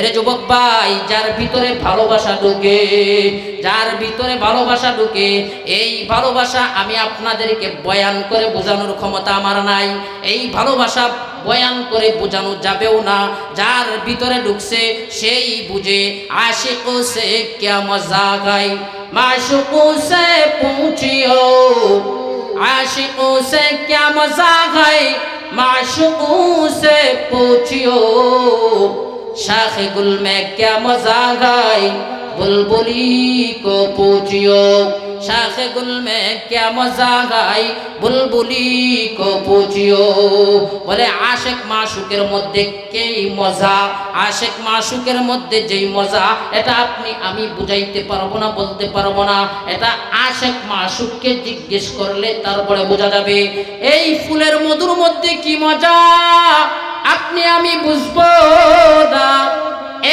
এরে যুবক ভাই, যার ভিতরে ভালোবাসা ঢুকে, যার ভিতরে ভালোবাসা ঢুকে, এই ভালোবাসা আমি আপনাদেরকে বয়ান করে বোঝানোর ক্ষমতা আমার নাই। এই ভালোবাসা বয়ান করে বোঝানো যাবেও না। যার ভিতরে ঢুকছে, সেই বুঝে আশিক সে ক্যা মজা গাই। মাশুক পৌঁছিও, আশিক সে ক্যা জাগাই গাই। মাশুক পৌঁছিও। শাখে গুলমে কেমন জাগাই, বুলবুলি কো পুজিও। শাখে গুলমে কেমন জাগাই, বুলবুলি কো পুজিও। বলে আশেক মাশুকের মধ্যে কেই মজা, আশেক মাশুকের মধ্যে যেই মজা, এটা আপনি, আমি বুঝাইতে পারব না, বলতে পারব না। এটা আশেক মাসুককে জিজ্ঞেস করলে তারপরে বোঝা যাবে, এই ফুলের মধুর মধ্যে কি মজা? আপনি, আমি বুঝব না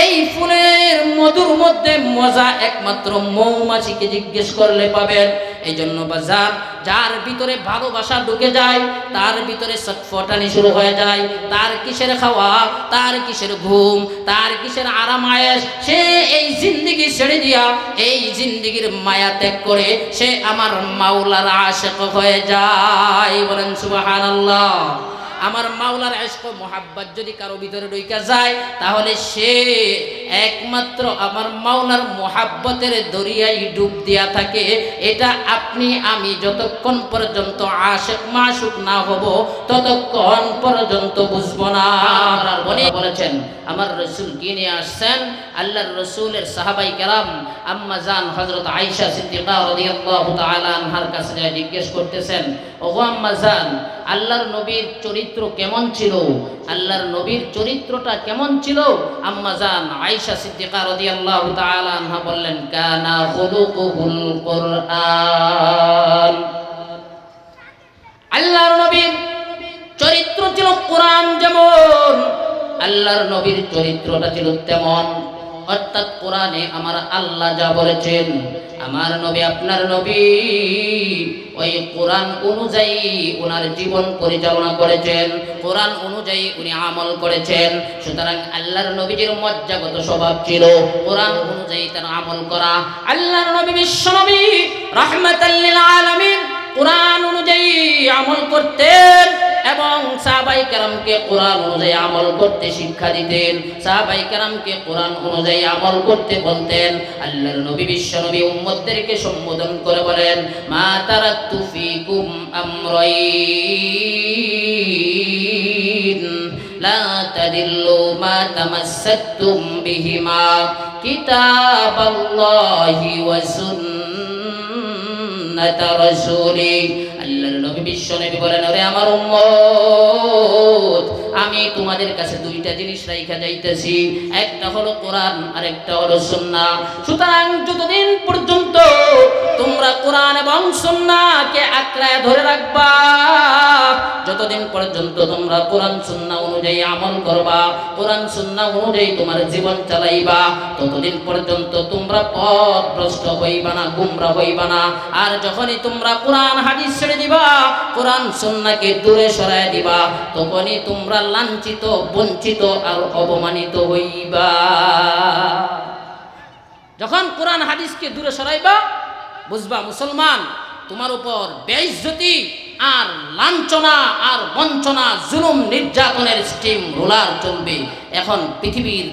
এই ফুলের মধুর মধ্যে মজা একমাত্র মৌমাছিকে জিজ্ঞেস করলে পাবেন। এই জন্য বাজার, যার ভিতরে ভালোবাসা ঢুকে যায়, তার ভিতরে চটফটানি শুরু হয়ে যায়। তার কিসের খাওয়া, তার কিসের ঘুম, তার কিসের আরাম আয়েস সে এই জিন্দিগি ছেড়ে দিয়া, এই জিন্দিগির মায়া ত্যাগ করে সে আমার মাওলার আশেক হয়ে যায়। বলেন, সুবহানাল্লাহ। আমার মাওলার এশক মোহাব্বত যদি কারও ভিতরে ঢুকা যায়, তাহলে সে একমাত্র আমার মাওলার মোহাব্বতের দরিয়ায় ডুব দিয়া থাকে। এটা আপনি, আমি যতক্ষণ পর্যন্ত আশেক মাসুক না হব, ততক্ষণ পর্যন্ত বুঝব না। বলেছেন, আমার রসুল কি নিয়ে আসছেন? আল্লাহর রসুলের সাহাবাই কেরাম আম্মা জান হজরত আইসা সিদ্দিকা রাদিয়াল্লাহু তাআলা আনহার কাছে জিজ্ঞেস করতেছেন, ওগো আম্মা জান, আল্লাহর নবীর চরিত্র কেমন ছিল? আল্লাহর নবীর চরিত্রটা কেমন ছিল? আম্মা জান আয়েশা সিদ্দিকা রাদিয়াল্লাহু তাআলা আনহা বললেন, কানা আল্লাহর নবীর চরিত্র ছিল কোরআন যেমন, আল্লাহর নবীর চরিত্রটা ছিল তেমন। অর্থাৎ কোরআনে আমার আল্লাহ যা বলেছেন, আমার নবী আপনার নবী, ওই কোরআন অনুযায়ী ওনার জীবন পরিচালনা করেছেন, কোরআন অনুযায়ী উনি আমল করেছেন। সুতরাং আল্লাহর নবীজির মজ্জাগত স্বভাব ছিল কোরআন অনুযায়ী তার আমল করা। আল্লাহর নবী বিশ্ব নবী রহমতাল্লিল আলামিন কোরআন অনুযায়ী আমল করতেন। এবং সাহাবাই কারামকে কোরআন অনুযায়ী আমল করতে শিক্ষা দিতেন। সাহাবাই কারামকে কোরআন অনুযায়ী আমল করতে বলতেন। আল্লাহর নবী, বিশ্ব নবী উম্মতদেরকে সম্বোধন করে বলেন, মা তারাক্তু ফিকুম আমরাইন, লা তাদিল্লু মা তামাসসাকতুম বিহিমা, কিতাবাল্লাহি ওয়া সুন্নাত রাসূলি। আমার উম্মত, আমি তোমাদের কাছে দুইটা জিনিস রাইখা যাইতেছি। একটা হলো কোরআন আর একটা হলো সুন্নাহ সুতরাং যতদিন পর্যন্ত তোমরা কোরআন এবং সুন্নাহকে আঁকড়ায় ধরে রাখবা, যতদিন পর্যন্ত তোমরা কোরআন সুন্নাহ অনুযায়ী আমল করবা, কোরআন সুন্নাহ অনুযায়ী তোমার জীবন চালাইবা। ততদিন পর্যন্ত তোমরা পথভ্রষ্ট হইবা না, গুমরা হইবা না। আর যখনই তোমরা কোরআন, হাদিস ছেড়ে দিবা, কোরআন সুন্নাহকে দূরে সরায় দিবা, তখনই তোমরা লাঞ্ছিত, বঞ্চিত আর অপমানিত হইবা। যখন কোরআন, হাদিসকে দূরে সরাইবা, বুঝবা মুসলমান তোমার উপর বেইজ্জতি আর লাঞ্ছনা আর বঞ্চনা, জুলুম নির্যাতনের স্টিম রোলার চলবে। এখন পৃথিবীর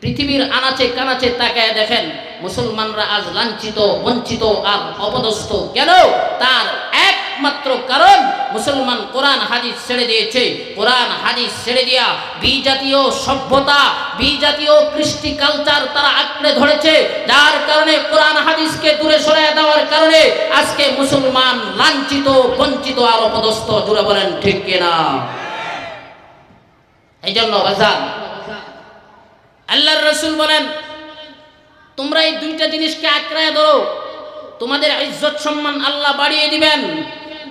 পৃথিবীর আনাচে কানাচে তাকায় দেখেন, মুসলমানরা আজ লাঞ্ছিত, বঞ্চিত আর অপদস্থ। কেন? তার একমাত্র কারণ মুসলমান কোরআন হাদিস ছেড়ে দিয়েছে। কোরআন হাদিস ছেড়ে দিয়া বিজাতীয় সভ্যতা বিজাতীয় কৃষ্টি কালচার তারা আঁকড়ে ধরেছে। যার কারণে কোরআন হাদিসকে দূরে সরাই দেওয়ার কারণে আজকে মুসলমান লাঞ্ছিত, বঞ্চিত আর অপদস্থ জুড়ে বলেন ঠিক কিনা? এই জন্য বাজার আল্লাহর রসুল বলেন, তোমরা এই দুইটা জিনিসকে আঁকড়ায় ধরো। তোমাদের ইজ্জত সম্মান আল্লাহ বাড়িয়ে দিবেন।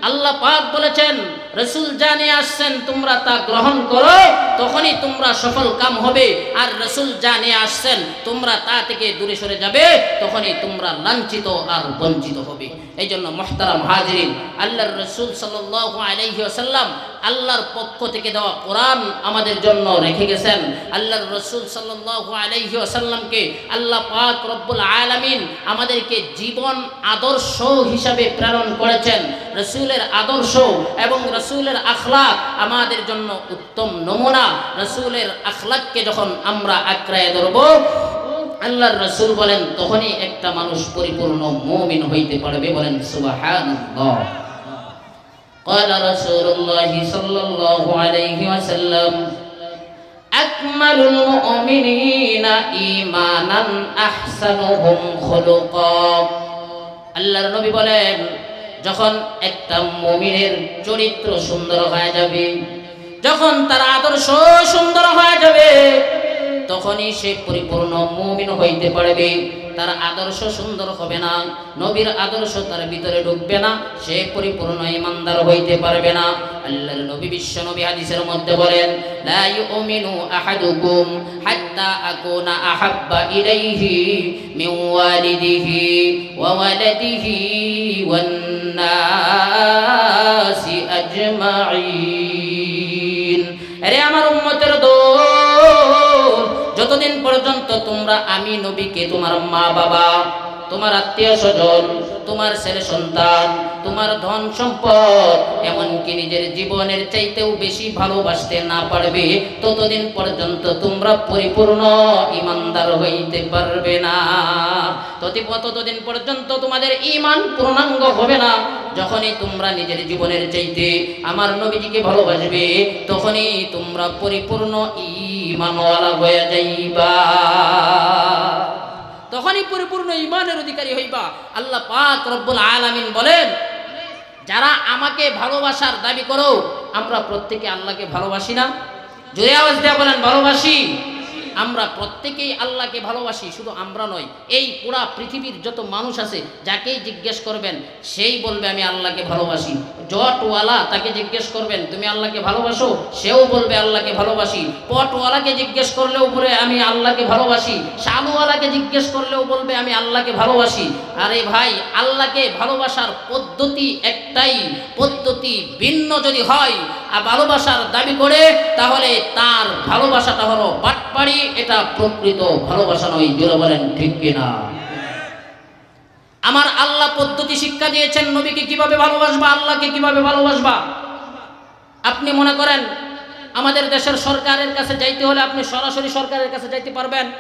আল্লাহ পাক বলেছেন, রসুল জানে আসছেন, তোমরা তা গ্রহণ করো, তখনই তোমরা সফল কাম হবে। আর রসুল জানে আসছেন, তোমরা তা থেকে দূরে সরে যাবে, তখনই তোমরা লাঞ্ছিত আর বঞ্চিত হবে। এই জন্য মোহতারাম হাজরিন, আল্লাহর রসুল সাল্লাহ আলাইহি আসাল্লাম আল্লাহর পক্ষ থেকে দেওয়া কোরআন আমাদের জন্য রেখে গেছেন। আল্লাহর রসুল সাল্লাহ আলাইহি আসাল্লামকে আল্লাহ পাক রব্বুল আলামিন আমাদেরকে জীবন আদর্শ হিসাবে প্রেরণ করেছেন। রসুলের আদর্শ এবং রসুলের আখলাক আমাদের জন্য উত্তম নমুনা। রসুলের আখলাককে যখন আমরা আঁকড়ায় ধরবো আল্লাহর রসুল বলেন তখনই একটা মানুষ পরিপূর্ণ মুমিন হইতে পারবে বলেন সুবহানাল্লাহ قال رسول الله صلى الله عليه وسلم أكمل المؤمنين إيمانا أحسنهم خلقا আল্লাহর নবী বলেন যখন একটা মুমিনের চরিত্র সুন্দর হয়ে যাবে যখন তার আদর্শ সুন্দর হয়ে যাবে তখনই সে পরিপূর্ণ মুমিন হইতে পারবে। তার আদর্শ সুন্দর হবে না, নবীর আদর্শ তার ভিতরে ঢুকবে না, সে পরিপূর্ণ ইমানদার হইতে পারবে না। আল্লাহর নবী, বিশ্ব নবী হাদিসের মধ্যে বলেন, লা ইউমিনু আহাদুকুম হাত্তা আকুনা আহাব্বা ইলাইহি মিন ওয়ালিদিহি ওয়া ওয়ালাদিহি ওয়ান নাসি আজমাইন যতদিন পর্যন্ত তোমরা আমি নবীকে তোমার মা বাবা, তোমার আত্মীয় স্বজন, তোমার ছেলে সন্তান, তোমার ধন সম্পদ, এমনকি নিজের জীবনের চাইতেও বেশি ভালোবাসতে না পারবে, ততদিন পর্যন্ত তোমরা পরিপূর্ণ ইমানদার হইতে পারবে না। ততি- ততদিন পর্যন্ত তোমাদের ইমান পূর্ণাঙ্গ হবে না। যখনই তোমরা নিজের জীবনের চাইতে আমার নবীজিকে ভালোবাসবে, তখনই তোমরা পরিপূর্ণ ইমানওয়ালা হয়ে যাইবা। তখনই পরিপূর্ণ ইমানের অধিকারী হইবা। আল্লাহ পাক রব্বুল আলামিন বলেন, যারা আমাকে ভালোবাসার দাবি করো, আমরা প্রত্যেকে আল্লাহকে ভালোবাসি না। জোরে আওয়াজ দেওয়া বলেন, ভালোবাসি। আমরা প্রত্যেকেই আল্লাহকে ভালোবাসি, শুধু আমরা নয়, এই পুরা পৃথিবীর যত মানুষ আছে, যাকেই জিজ্ঞেস করবেন, সেই বলবে, আমি আল্লাহকে ভালোবাসি। জটওয়ালা তাকে জিজ্ঞেস করবেন, তুমি আল্লাহকে ভালোবাসো? সেও বলবে, আল্লাহকে ভালোবাসি। পটওয়ালাকে জিজ্ঞেস করলেও বলে, আমি আল্লাহকে ভালোবাসি। শালুওয়ালাকে জিজ্ঞেস করলেও বলবে, আমি আল্লাহকে ভালোবাসি। আরে ভাই, আল্লাহকে ভালোবাসার পদ্ধতি একটাই, পদ্ধতি ভিন্ন যদি হয়, আর ভালোবাসার দাবি করে, তাহলে তার ভালোবাসাটা হলো বাটপাড়ি। এটা প্রকৃত ভালোবাসা নয়, জোরে বলেন, ঠিক কিনা? আমার আল্লাহ পদ্ধতি শিক্ষা দিয়েছেন, নবীকে কীভাবে ভালোবাসবা, আল্লাহকে কীভাবে ভালোবাসবা? আপনি মনে করেন, আমাদের দেশের সরকারের কাছে যাইতে হলে আপনি সরাসরি সরকারের কাছে যাইতে পারবেন?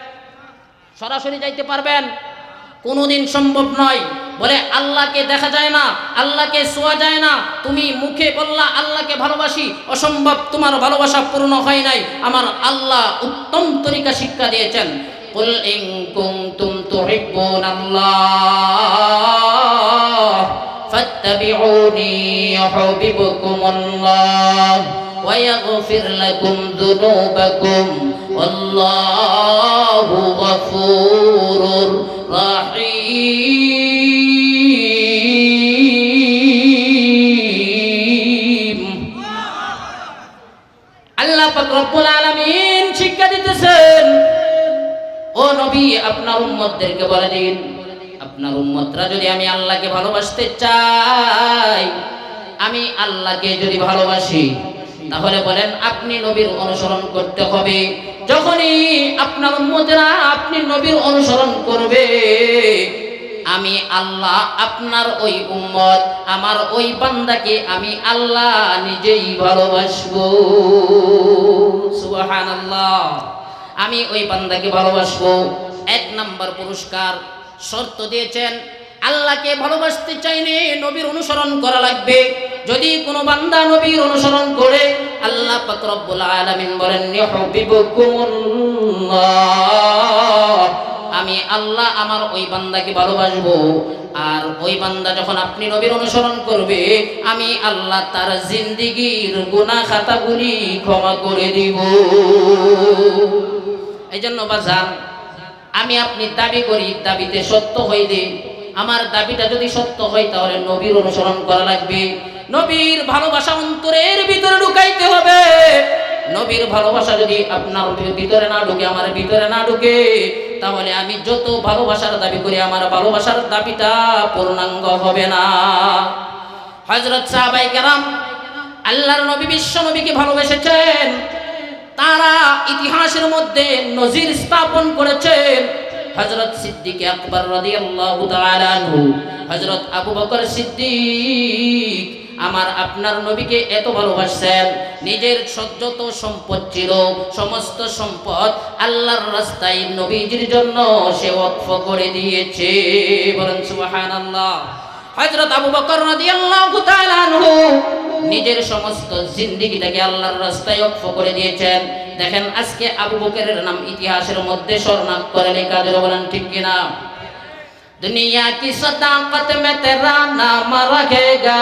সরাসরি যাইতে পারবেন? কোনোদিন সম্ভব নয় বলে আল্লাহকে দেখা যায় না আল্লাহকে শোয়া যায় না তুমি মুখে বললা আল্লাহকে ভালোবাসি অসম্ভব তোমার ভালোবাসা পূর্ণ হয় নাই আমার আল্লাহ উত্তম তরিকা শিক্ষা দিয়েছেন قل إن كنتم تحبون الله فاتبعوني يحببكم الله ويغفر لكم ذنوبكم والله غفور رحيم আপনার উম্মতদেরকে বলে দিন। আপনার উম্মতরা যদি আমি আল্লাহকে ভালোবাসতে চাই, আমি আল্লাহকে যদি ভালোবাসি, তাহলে বলেন আপনি নবীর অনুসরণ করতে হবে। যখনই আপনার উম্মতেরা আপনি নবীর অনুসরণ করবে, আমি আল্লাহ আপনার ওই উম্মত, আমার ওই বান্দাকে আমি আল্লাহ নিজেই ভালোবাসবো। সুবহানাল্লাহ। আমি ওই বান্দাকে ভালোবাসবো। এক নাম্বার পুরস্কার। শর্ত দিয়েছেন, আল্লাহকে ভালোবাসতে চাইলে নবীর অনুসরণ করা লাগবে। যদি কোনো বান্দা নবীর অনুসরণ করে, আল্লাহ পাক রব্বুল আলামিন বলেন আমি আল্লাহ আমার ওই বান্দাকে ভালোবাসবো। আর ওই বান্দা যখন আপনি নবীর অনুসরণ করবে, আমি আল্লাহ তার জিন্দিগির গুনাহ খাতাগুলি ক্ষমা করে দিব। এই জন্য বাজান আমি আপনি দাবি করি, দাবিতে সত্য হইলে আমার দাবিটা যদি সত্য হয়, তাহলে নবীর অনুসরণ করা লাগবে। নবীর ভালোবাসা অন্তরের ভিতরে ঢুকাইতে হবে। নবীর ভালোবাসা যদি আপনার ভিতরে না ঢুকে, আমার ভিতরে না ঢুকে, তাহলে আমি যত ভালোবাসার দাবি করি, আমার ভালোবাসার দাবিটা পূর্ণাঙ্গ হবে না। হজরত সাহাবাই কেরাম, আল্লাহর নবী, বিশ্ব নবীকে ভালোবেসেছেন। তারা ইতিহাসের মধ্যে নজির স্থাপন করেছেন। হজরত সিদ্দিক আকবর রাদিয়াল্লাহু তাআলা আনহু। হজরত আবু বকর সিদ্দিক, আমার আপনার নবীকে এত ভালোবাসছেন নিজের সজ্জত সম্পদ ছিল, সমস্ত সম্পদ আল্লাহর রাস্তায় নবীজির জন্য সে ওয়াকফ করে দিয়েছে। বলেন সুবহানাল্লাহ। হযরত আবু বকর রাদিয়াল্লাহু তাআলা আনহু নিজের সমস্ত জিন্দিগিটাকে আল্লাহর রাস্তায় অক্ষ করে দিয়েছেন। দেখেন, আজকে আবু বকরের নাম ইতিহাসের মধ্যে স্বর্ণাপ করে লেখা কাজের বলেন ঠিক কিনা? দুনিয়া কি সদাকত মে তেরা নাম রাখেগা।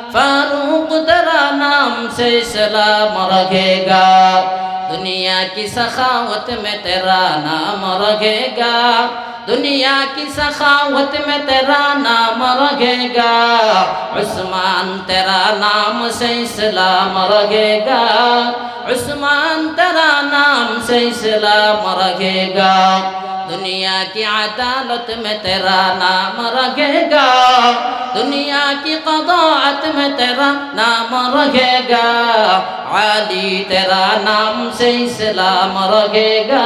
फारूक तेरा नाम से इस्लाम रहेगा दुनिया की सखावत में तेरा नाम रहेगा दुनिया की सखावत में तेरा नाम रहेगा उस्मान तेरा नाम से इस्लाम रहेगा उस्मान तेरा नाम से इस्लाम रहेगा दुनिया की अदालत में तेरा नाम रहेगा दुनिया की कदात में तेरा नाम रहेगा आली तेरा नाम से इस्लाम रहेगा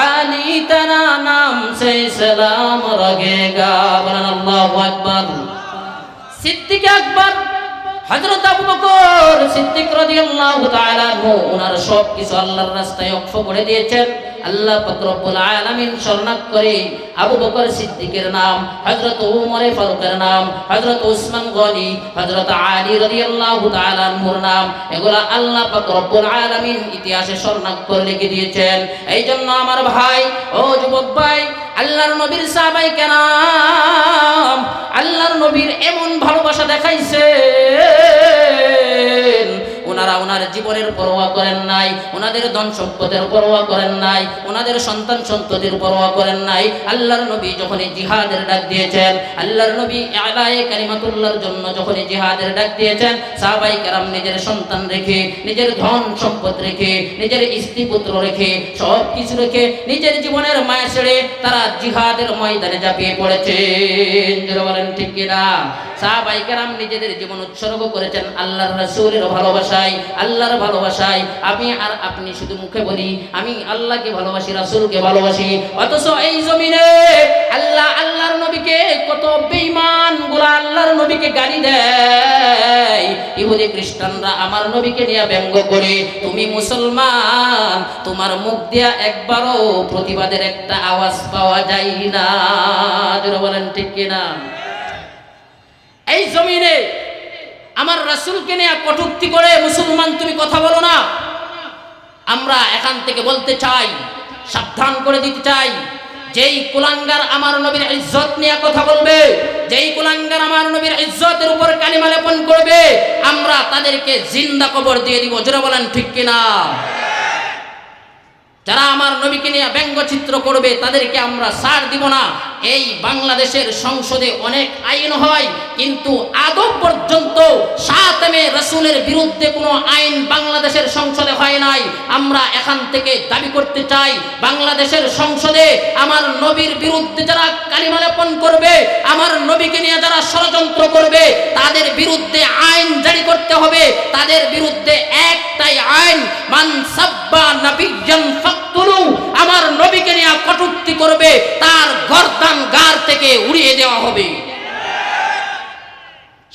आली तेरा नाम से इस्लाम रहेगा बोलन अल्लाहु अकबर সিদ্দিক আকবর হযরত আবু বকর সিদ্দিক রাদিয়াল্লাহু তাআলা আনহু ওনার সব কিছু আল্লাহর রাস্তায় ওয়াকফ করে দিয়েছেন আল্লাহ পাক রব্বুল আলামিন শরণাক করে আবু বকর সিদ্দিকের নাম, হযরত ওমর ফারুকের নাম, হযরত উসমান গনি, হযরত আলী রাদিয়াল্লাহু তাআলা আনহুর নাম, এগুলো আল্লাহ পাক রব্বুল আলামিন ইতিহাসে শরণাক করে লিখে দিয়েছেন। এই জন্য আমার ভাই, ও যুবক ভাই, আল্লাহর নবীর সাহাবাই কেরাম, আল্লাহর নবীর এমন ভালোবাসা দেখাইছেন ওনারা ওনার জীবনের পরোয়া করেন নাই, ওনাদের ধন সম্পদের পরোয়া করেন নাই, ওনাদের সন্তান সন্ততির পরোয়া করেন নাই। আল্লাহর নবী যখনই জিহাদের ডাক দিয়েছেন, আল্লাহর নবী আলায়ে কালিমাতুল্লাহর জন্য যখনই জিহাদের ডাক দিয়েছেন, সাহাবাই কেরাম নিজের সন্তান রেখে, নিজের ধন সম্পদ রেখে, নিজের স্ত্রী পুত্র রেখে সব কিছু রেখে নিজের জীবনের মায়া ছেড়ে তারা জিহাদের ময়দানে ঝাঁপিয়ে পড়েছেন যারা বলেন ঠিক কিনা? সাহাবাই কেরাম নিজেদের জীবন উৎসর্গ করেছেন আল্লাহর রাসূলের ভালোবাসায়। আল্লাহর ভালোবাসায়, আমি আর আপনি শুধু মুখে বলি, আমি আল্লাহকে ভালোবাসি, রাসূলকে ভালোবাসি। অথচ এই জমিনে আল্লাহ, আল্লাহর নবীকে কত বেঈমানগুলা আল্লাহর নবীকে গালি দেয়। ইহুদি খ্রিস্টানরা আমার নবীকে নিয়ে ব্যঙ্গ করে, তুমি মুসলমান, তোমার মুখ দিয়া একবারও প্রতিবাদের একটা আওয়াজ পাওয়া যায় না। বলেন ঠিক কিনা? এই জমিনে আমার রাসুলকে নিয়ে কটুক্তি করে, মুসলমান তুমি কথা বলো না। আমরা এখান থেকে বলতে চাই, সাবধান করে দিতে চাই, যেই কুলাঙ্গার আমার নবীর ইজ্জত নিয়ে কথা বলবে, যেই কুলাঙ্গার আমার নবীর ইজ্জতের উপর কালিমা লেপন করবে, আমরা তাদেরকে জিন্দা কবর দিয়ে দিব। জোরে বলেন, ঠিক কিনা? যারা আমার নবীকে নিয়ে ব্যঙ্গচিত্র করবে, তাদেরকে আমরা সার দিব না। এই বাংলাদেশের সংসদে অনেক আইন হয়, কিন্তু আদৌ পর্যন্ত সাতমে রসুলের বিরুদ্ধে কোনো আইন বাংলাদেশের সংসদে হয় নাই। আমরা এখান থেকে দাবি করতে চাই, বাংলাদেশের সংসদে আমার নবীর বিরুদ্ধে যারা কালিমালেপন করবে, আমার নবীকে নিয়ে যারা ষড়যন্ত্র করবে, তাদের বিরুদ্ধে আইন জারি করতে হবে। তাদের বিরুদ্ধে একটাই আইন, মান আমার নবীকে নিয়ে কটুক্তি করবে, তার গর্দান গার থেকে উড়িয়ে দেওয়া হবে।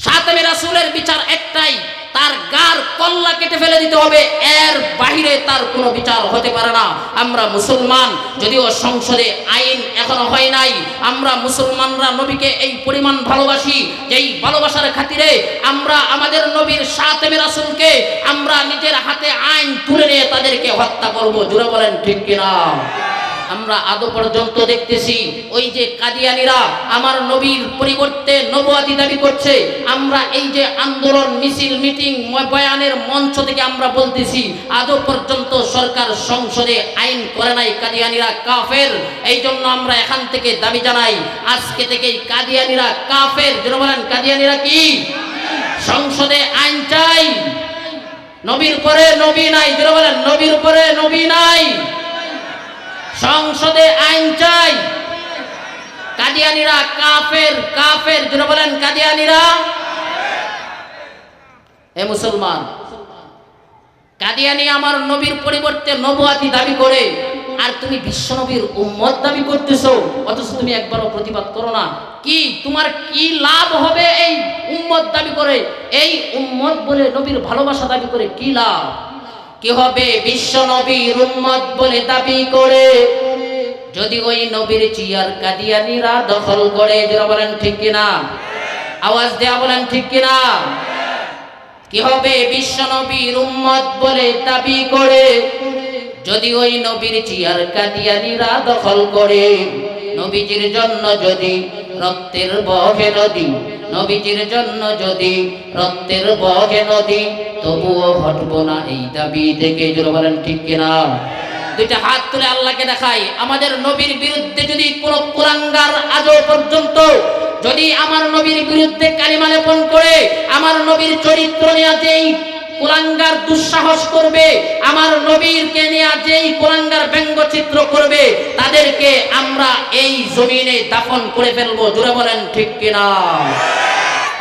সাতমে রাসূলের বিচার একটাই তার গার কল্লা কেটে ফেলে দিতে হবে। এর বাহিরে তার কোনো বিচার হতে পারে না। আমরা মুসলমান, যদিও সংসদে আইন এখনও হয় নাই, আমরা মুসলমানরা নবীকে এই পরিমাণ ভালোবাসি, যেই ভালোবাসার খাতিরে আমরা আমাদের নবীর সাতেমে রাসূলকে আমরা নিজের হাতে আইন তুলে নিয়ে তাদেরকে হত্যা করব। জুড়ে বলেন ঠিক কিনা? আমরা আদৌ পর্যন্ত দেখতেছি, ওই যে কাদিয়ানিরা আমার নবীর পরিবর্তে নবুয়াতি দাবি করছে, আমরা এই যে আন্দোলন, মিছিল, মিটিং বয়ানের মঞ্চ থেকে আমরা বলতেছি, আদৌ পর্যন্ত সরকার সংসদে আইন করে নাই কাদিয়ানিরা কাফের এই জন্য আমরা এখান থেকে দাবি জানাই, আজকে থেকেই কাদিয়ানিরা কাফের। যেন বলেন, কাদিয়ানিরা কি? সংসদে আইন চাই? নবীর পরে নবী নাই যেন বলেন, নবীর পরে নবী নাই। সংসদে আইন চাই। কাদিয়ানিরা কাফের কাফের যেন বলেন কাদিয়ানিরা। এ মুসলমান, কাদিয়ানি আমার নবীর পরিবর্তে নবুয়াতি দাবি করে, আর তুমি বিশ্ব নবীর উম্মত দাবি করতেছো, অথচ তুমি একবারও প্রতিবাদ করো না। কি, তোমার কি লাভ হবে এই উম্মত দাবি করে? এই উম্মত বলে নবীর ভালোবাসা দাবি করে কি লাভ? কি হবে? বিশ্ব নবীর উম্মত বলে দাবি করে। যদি ওই নবীর চিয়ার কাদিয়ানিরা দখল করে যারা বলেন ঠিক কিনা? আওয়াজ দেয়া বলেন ঠিক কিনা? কি হবে? বিশ্ব নবীর উম্মত বলে দাবি করে। যদি ওই নবীর চিয়ার কাদিয়ানিরা দখল করে, নবীজির জন্য যদি রক্তের বহে নদী, নবীজির জন্য যদি রক্তের বহে নদী, তবুও হটবো না এই দাবি থেকে জোরে বলেন ঠিক কিনা? দুইটা হাত তুলে আল্লাহকে দেখাই, আমাদের নবীর বিরুদ্ধে যদি কোন কুলাঙ্গার আজও পর্যন্ত যদি আমার নবীর বিরুদ্ধে কালিমা লেপন করে, আমার নবীর চরিত্র নিয়ে যেই কুলাঙ্গার দুঃসাহস করবে, আমার নবীরকে নিয়ে যেই কুলাঙ্গার ব্যঙ্গচিত্র করবে, তাদেরকে আমরা এই জমিনে দাফন করে ফেলব, জোরে বলেন ঠিক কিনা?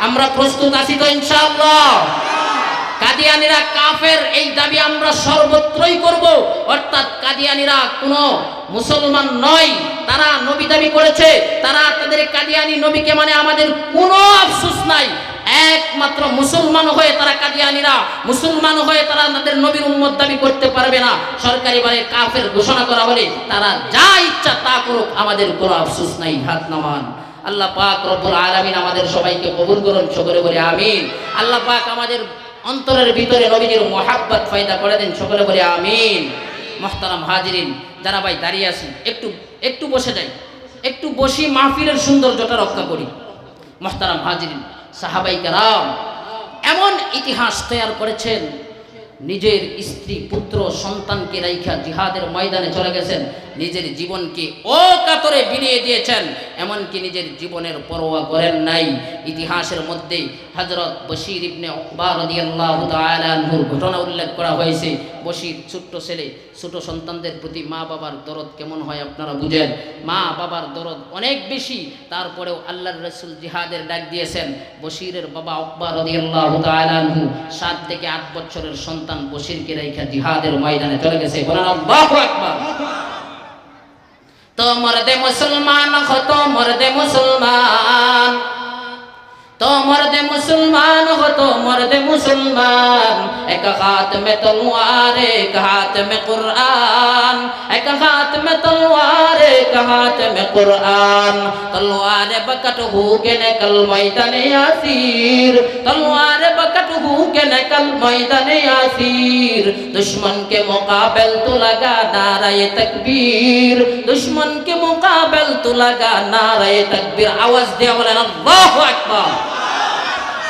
আমরা প্রস্তুত আছি তো ইনশাআল্লাহ। কাদিয়ানিরা কাফের, এই দাবি আমরা সর্বত্রই করব। অর্থাৎ কাদিয়ানিরা কোনো মুসলমান নয়, তারা নবী দাবি করেছে, তারা তাদের কাদিয়ানি নবীকে মানে আমাদের কোনো আফসোস নাই। একমাত্র মুসলমান হয়ে তারা কাদিয়ানিরা মুসলমান হয়ে তারা তাদের নবীর উম্মত দাবি করতে পারবে না। সরকারি বারে কাফের ঘোষণা করা হলে তারা যা ইচ্ছা তা করুক, আমাদের কোনো আফসোস নাই, হাত নামান। আল্লাহ পাক রব্বুল আলামিন আমাদের সবাইকে কবুল করুন, সকলে বলে আমিন। আল্লাহ পাক আমাদের অন্তরের ভিতরে নবীজির মোহাব্বত ফায়দা করে দেন, সকলে বলে আমিন। মোহতারাম হাজিরিন, যারা ভাই দাঁড়িয়ে আছি একটু একটু বসে যাই। একটু বসি মাহফিলের সৌন্দর্যটা রক্ষা করি। মোহতারাম হাজিরিন সাহাবাই কারাম এমন ইতিহাস তৈরি করেছেন নিজের স্ত্রী, পুত্র, সন্তানকে রাইখা জিহাদের ময়দানে চলে গেছেন। নিজের জীবনকে ও কাতরে বিলিয়ে দিয়েছেন। এমনকি নিজের জীবনের পরোয়া করেন নাই। ইতিহাসের মধ্যে হজরত বশির ইবনে আনহুর ঘটনা উল্লেখ করা হয়েছে। বশির ছোট্ট ছেলে, ছোট সন্তানদের প্রতি মা বাবার দরদ কেমন হয় আপনারা বুঝেন? মা বাবার দরদ অনেক বেশি। তারপরেও আল্লাহর রসুল জিহাদের ডাক দিয়েছেন। বশিরের বাবা উকবা রাদিয়াল্লাহু সাত থেকে আট বছরের সন্তান বশিরকে রাইখা জিহাদের ময়দানে চলে গেছে। বলেন আল্লাহু আকবার। তো মরদে মুসলমান হো তো মর্দে মুসলমান তো মর্দে মুসলমান हो तो मर्द मुसलमान एक हाथ में तलवार एक हाथ में कुरान एक हाथ में तलवार एक हाथ में कुरान तलवार बकट हो के निकल मैदान यासीर तलवार बकट हो के निकल मैदान यासीर दुश्मन के मुकाबल तो लगा नारे तकबीर दुश्मन के मुकाबल तो लगा नारे तकबीर आवाज दिया बोलेन अल्लाहु আকবার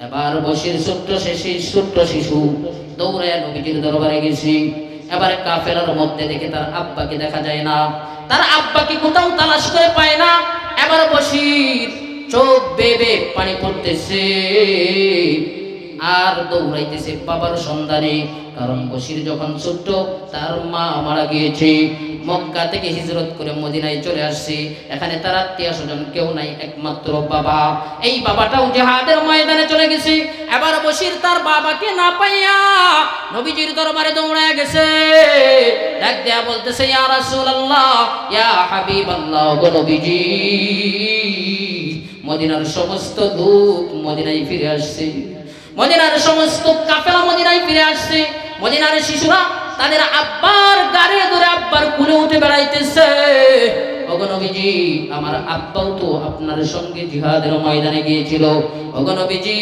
এবার বসির ছোট্ট শিশু ছোট্ট শিশু। দৌড়ে নবীজির দরবারে গেছি। এবার কাফেলার মধ্যে দেখে তার আব্বাকে দেখা যায় না। তার আব্বাকে কোথাও তালাশ করে পায় না। এবার বসির চোখ বেবে পানি পড়তেছে। আর দৌড়াইতেছে বাবার সন্ধানে। কারণ বসির যখন ছোট্ট, তার মা মারা গিয়েছে। মক্কা থেকে হিজরত করে মদিনায় চলে আসছি। এখানে তার আত্মীয় স্বজন কেউ নাই, একমাত্র বাবা। এই বাবাটাও জেহাদের ময়দানে চলে গেছে। এবার বসির তার বাবাকে না পাইয়া নবীজির দরবারে দৌড়ায় গেছে। ডাক দেয়া বলতেছে, ইয়া রাসূলুল্লাহ, ইয়া হাবিবাল্লাহ গো নবীজি। মদিনার সমস্ত লোক মদিনায় ফিরে আসছে। মদিনার সমস্ত কাফেলা মদিনায় ফিরে আসছে। মদিনার শিশুরা তাদের আব্বার গাড়ি ধরে আব্বার কুলে উঠে বেড়াইতেছে। অগণবীজি আমার আব্বাও তো আপনার সঙ্গে জিহাদের ময়দানে গিয়েছিল। অগণবীজি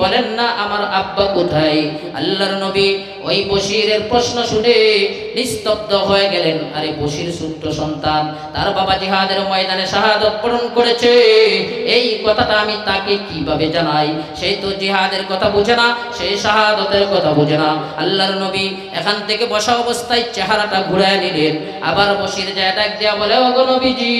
বলেন না আমার আব্বা কোথায়? আল্লাহর নবী ওই বসিরের প্রশ্ন শুনে নিস্তব্ধ হয়ে গেলেন। আরে বশির ছোট্ট সন্তান তার বাবা জিহাদের ময়দানে শাহাদত বরণ করেছে। এই কথাটা আমি তাকে কীভাবে জানাই? সেই তো জিহাদের কথা বুঝে না সেই শাহাদতের কথা বুঝে না। আল্লাহর নবী এখান থেকে বসা অবস্থায় চেহারাটা ঘুরায় নিলেন। আবার বসির যায় ডাক দেয়া বলে ও নবীজি,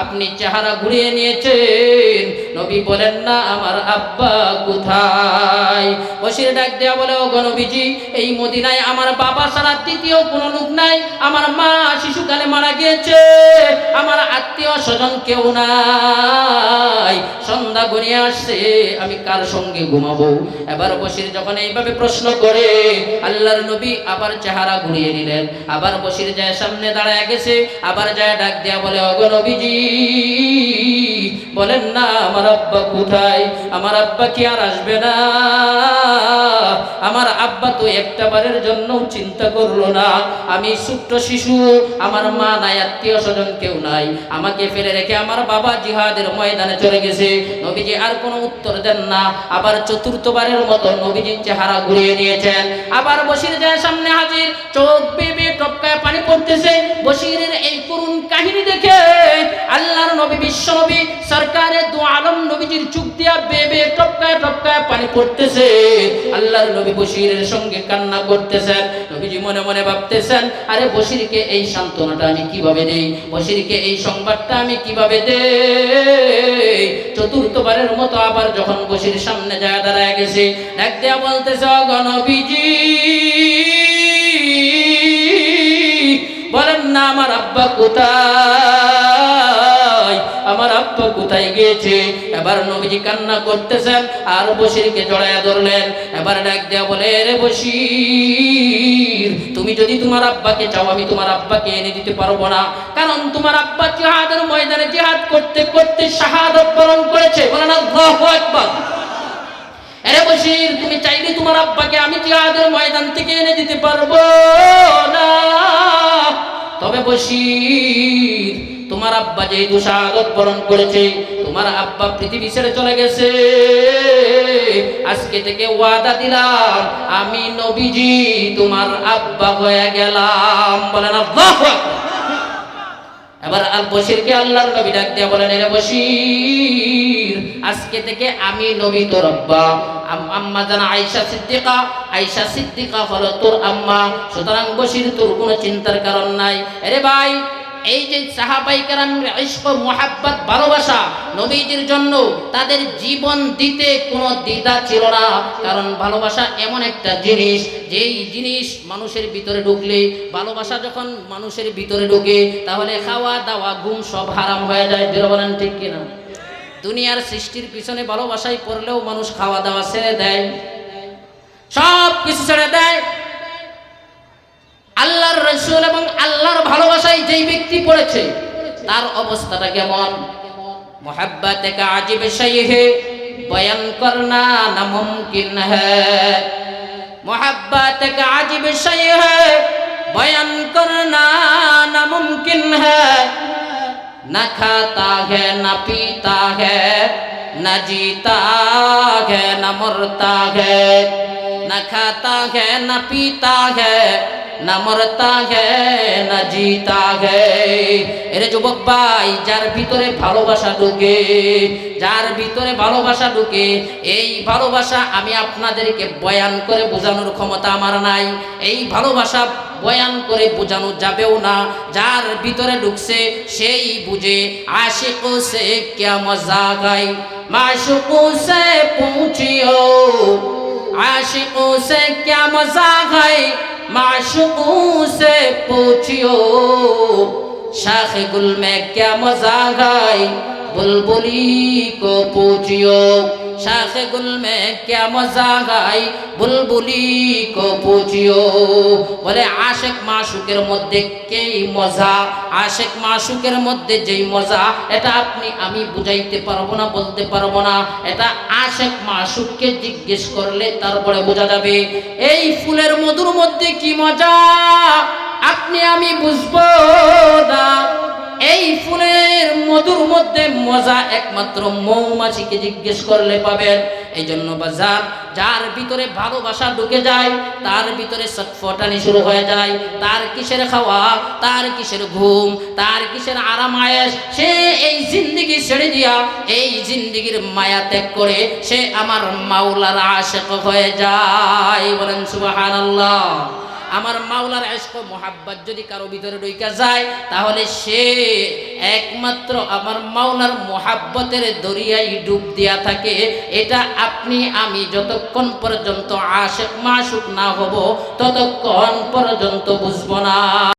আপনি চেহারা ঘুরিয়ে নিয়েছেন। নবী বলেন, না, আমার আব্বা কোথায়? বসির ডাক দেয়া বলে ও গো নবীজি, এই মদিনায় আমার বাবা ছাড়া দ্বিতীয় কোনো লোক নাই। আমার মা শিশুকালে মারা গিয়েছে। আমার আত্মীয় স্বজন কেউ নাই। সন্ধ্যা গড়িয়ে আসছে, আমি কার সঙ্গে ঘুমাবো? এবার বসির যখন এইভাবে প্রশ্ন করে, আল্লাহর নবী আবার চেহারা ঘুরিয়ে নিলেন। আবার বসির যায় সামনে দাঁড়ায় গেছে, আবার যায় ডাক দেয়া বলে, অগ নবীজি বলেন না, আমার আব্বা কোথায়? আমার আব্বা কি আর আসবে না? আমার আব্বা তো একটা বারের জন্য চিন্তা করল না। আমি ছোট্ট শিশু, আমার মা নাই, আত্মীয় স্বজন কেউ নাই। আমাকে ফেলে রেখে আমার বাবা জিহাদের ময়দানে চলে গেছে। নবীজি আর কোনো উত্তর দেন না। আবার চতুর্থবারের মতো নবীজির চেহারা ঘুরিয়ে নিয়েছেন আবার বসির যায় সামনে হাজির, চোখ বেবে টপকায় পানি পড়তেছে। বসিরের এই করুণ কাহিনী দেখে আল্লাহর নবী, বিশ্ব নবী সরকারের দু আলম নবীজির চুপ দিয়া বেবে টপকায় টপকায় পানি পড়তেছে। আল্লাহর নবী বসিরের সঙ্গে কান্না করতেছেন। নবীজি মনে মনে ভাবতেছেন, আরে বসিরকে এই সান্ত্বনাটা আমি কীভাবে দেই? বসিরকে এই সংবাদটা আমি কীভাবে দেই? চতুর্থবারের মতো আবার যখন বসির সামনে যায় দাঁড়ায় গেছে, ডাক দেয়া বলতেছে অগণবিজি বলেন না আমার আব্বা কোথায়? আমার আব্বা কোথায় গিয়েছে? এবার নবীজি কান্না করতেছেন, আর বসিরকে জড়ায় ধরলেন। এবার ডাক দেয়া বলে রে বসির তুমি যদি তোমার আব্বাকে চাও, আমি তোমার আব্বাকে এনে দিতে পারব না। কারণ তোমার আব্বা জিহাদের ময়দানে জিহাদ করতে করতে শাহাদত বরণ করেছে। বলেন আল্লাহু আকবার। আরে বসির তুমি চাইলে তোমার আব্বাকে আমি জিহাদের ময়দান থেকে এনে দিতে পারব না। তবে বসির তোমার আব্বা যেহেতু শাহাদত বরণ করেছে, তোমার আব্বা পৃথিবী ছেড়ে চলে গেছে। আজকে থেকে ওয়াদা দিলাম, আমি নবীজি তোমার আব্বা হয়ে গেলাম। বলেন আল্লাহু। এবার আল বশিরকে আল্লাহর নবী ডাক দিয়া বলেন রে বশির, আজকে থেকে আমি নবী তোর আব্বা। আম্মা জানা আয়েশা সিদ্দিকা আয়েশা সিদ্দিকা হলো তোর আম্মা। সুতরাং বসির তোর কোনো চিন্তার কারণ নাই। আরে ভাই এই যে সাহাবাই কারাম ইশক, মোহাব্বত, ভালোবাসা নবীজির জন্য তাদের জীবন দিতে কোনো দ্বিধা ছিল না। কারণ ভালোবাসা এমন একটা জিনিস, যেই জিনিস মানুষের ভিতরে ঢুকলে, ভালোবাসা যখন মানুষের ভিতরে ঢুকে, তাহলে খাওয়া দাওয়া, ঘুম সব হারাম হয়ে যায়। দৃঢ় বলেন ঠিক কিনা? দুনিয়ার সৃষ্টির পিছনে ভালোবাসায় পড়লেও মানুষ খাওয়া দাওয়া ছেড়ে দেয়। সব কিছু ছেড়ে দেয়। আল্লাহর রসুল এবং আল্লাহর ভালোবাসায় যেই ব্যক্তি পড়েছে, তার অবস্থাটা কেমন? মোহাব্বত একা আজিব হে বয়ান করনা না মুমকিন হে। একা আজিব হে বয়ান করনা না মুমকিন না খাতা হে, না পিতা হে, না জিতা হে, না মরতা হে। न खाता है न पीता है না মরতা হে না জিতা হে এরে যুবক ভাই যার ভিতরে ভালোবাসা ঢুকে যার ভিতরে ভালোবাসা ঢুকে এই ভালোবাসা আমি আপনাদেরকে বয়ান করে বোঝানোর ক্ষমতা আমার নাই এই ভালোবাসা বয়ান করে বোঝানো যাবেও না যার ভিতরে ঢুকছে সেই বুঝে আশিক সে ক্যা মজা গাই মাশুকু সে পৌঁছিও आशिकों से क्या मजाक है माशुकों से पूछियो शाख गुल में क्या मजा गाई বুলবুলি কপুচিও। শাখে গুলমে কেম জাগাই বুলবুলি কপুচিও। বলে, আশেক মাসুকের মধ্যে কেই মজা? আশেক মাসুকের মধ্যে যেই মজা, এটা আপনি, আমি বুঝাইতে পারব না, বলতে পারব না। এটা আশেক মাসুককে জিজ্ঞেস করলে তারপরে বোঝা যাবে। এই ফুলের মধুর মধ্যে কি মজা? আপনি, আমি বুঝব না। এই ফুলের মধুর মধ্যে মজা একমাত্র মৌমাছিকে জিজ্ঞেস করলে পাবেন। এই জন্য বাজার, যার ভিতরে ভালোবাসা ঢুকে যায়, তার ভিতরে সটফটানি শুরু হয়ে যায়। তার কিসের খাওয়া, তার কিসের ঘুম, তার কিসের আরাম আয়েস সে এই জিন্দিগি ছেড়ে দিয়া, এই জিন্দিগির মায়া ত্যাগ করে সে আমার মাওলার আশেক হয়ে যায়। বলেন সুবহানাল্লাহ। আমার মাওলার এসক মোহাব্বত যদি কারও ভিতরে ঢুকা যায়, তাহলে সে একমাত্র আমার মাওলার মোহাব্বতের দরিয়ায় ডুব দিয়া থাকে। এটা আপনি, আমি যতক্ষণ পর্যন্ত আশেক মাসুক না হব, ততক্ষণ পর্যন্ত বুঝব না।